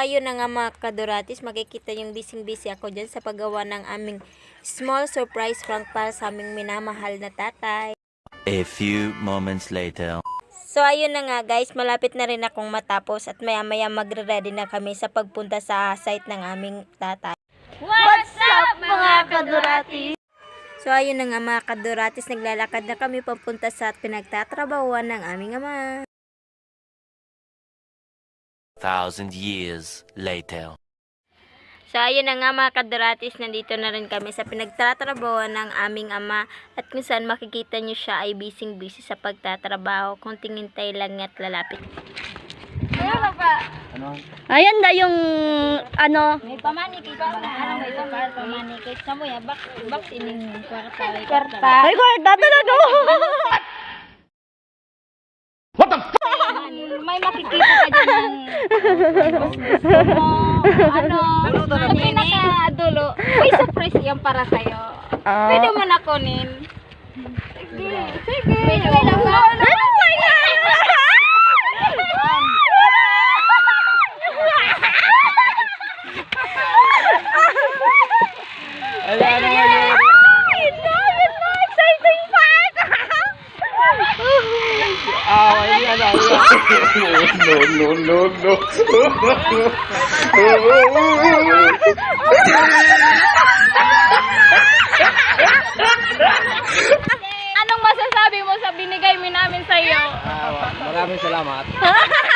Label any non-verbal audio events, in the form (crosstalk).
ayun na nga mga kaduratis, makikita yung bising-busy ako dyan sa paggawa ng aming small surprise prank para sa aming minamahal na tatay. A few moments later. So ayun na nga guys, malapit na rin akong matapos at maya maya magre-ready na kami sa pagpunta sa site ng aming tatay. What's up mga kadurati? So ayun na nga mga kaduratis, naglalakad na kami papunta sa pinagtatrabahuan ng aming ama. Thousand years later. So ayun na nga mga kaduratis, nandito na rin kami sa pinagtatrabahuan ng aming ama at kung saan makikita nyo siya ay busy-busy sa pagtatrabaho. Kung tingintay lang at lalapit. Ayan na yung ano, May pamanikit ba? Ano may pamanikit? Sa mo ya, bak, bak ining kwarta. karta. Ay, karta talaga. (laughs) May makikita ka dyan ng gusto mo, ano, ang pinakadulo. May surprise yan para sa'yo. Pwede mo na kunin. Sige, sige. Pwede mo na kunin. Ano ba yan? No, no, no, Anong masasabi mo sa binigay mi namin sa iyo? Ah, maraming salamat. (laughs)